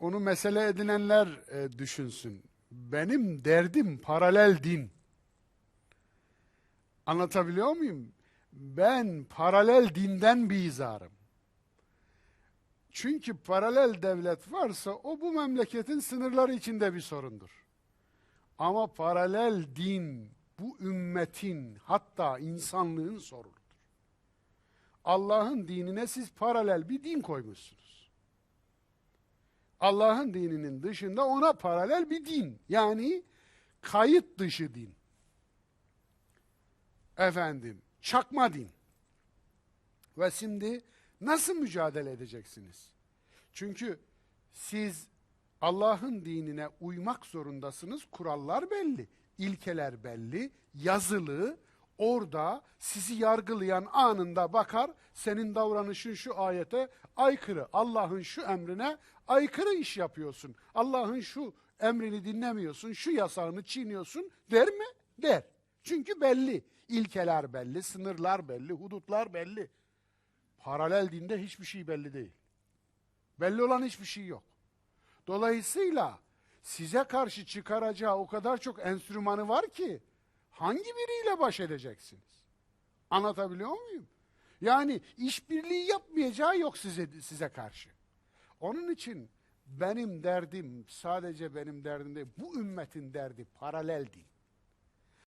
onu mesele edinenler e, düşünsün. Benim derdim paralel din. Anlatabiliyor muyum? Ben paralel dinden bir izarım. Çünkü paralel devlet varsa o bu memleketin sınırları içinde bir sorundur. Ama paralel din bu ümmetin hatta insanlığın sorunudur. Allah'ın dinine siz paralel bir din koymuşsunuz. Allah'ın dininin dışında ona paralel bir din. Yani kayıt dışı din. Efendim, çakma din. Ve şimdi nasıl mücadele edeceksiniz? Çünkü siz Allah'ın dinine uymak zorundasınız. Kurallar belli, ilkeler belli, yazılı. Orada sizi yargılayan anında bakar, senin davranışın şu ayete aykırı, Allah'ın şu emrine aykırı iş yapıyorsun. Allah'ın şu emrini dinlemiyorsun, şu yasağını çiğniyorsun der mi? Der. Çünkü belli. İlkeler belli, sınırlar belli, hudutlar belli. Paralel dinde hiçbir şey belli değil. Belli olan hiçbir şey yok. Dolayısıyla size karşı çıkaracağı o kadar çok enstrümanı var ki hangi biriyle baş edeceksiniz? Anlatabiliyor muyum? Yani işbirliği yapmayacağı yok size size karşı. Onun için benim derdim sadece benim derdim değil, bu ümmetin derdi paralel din.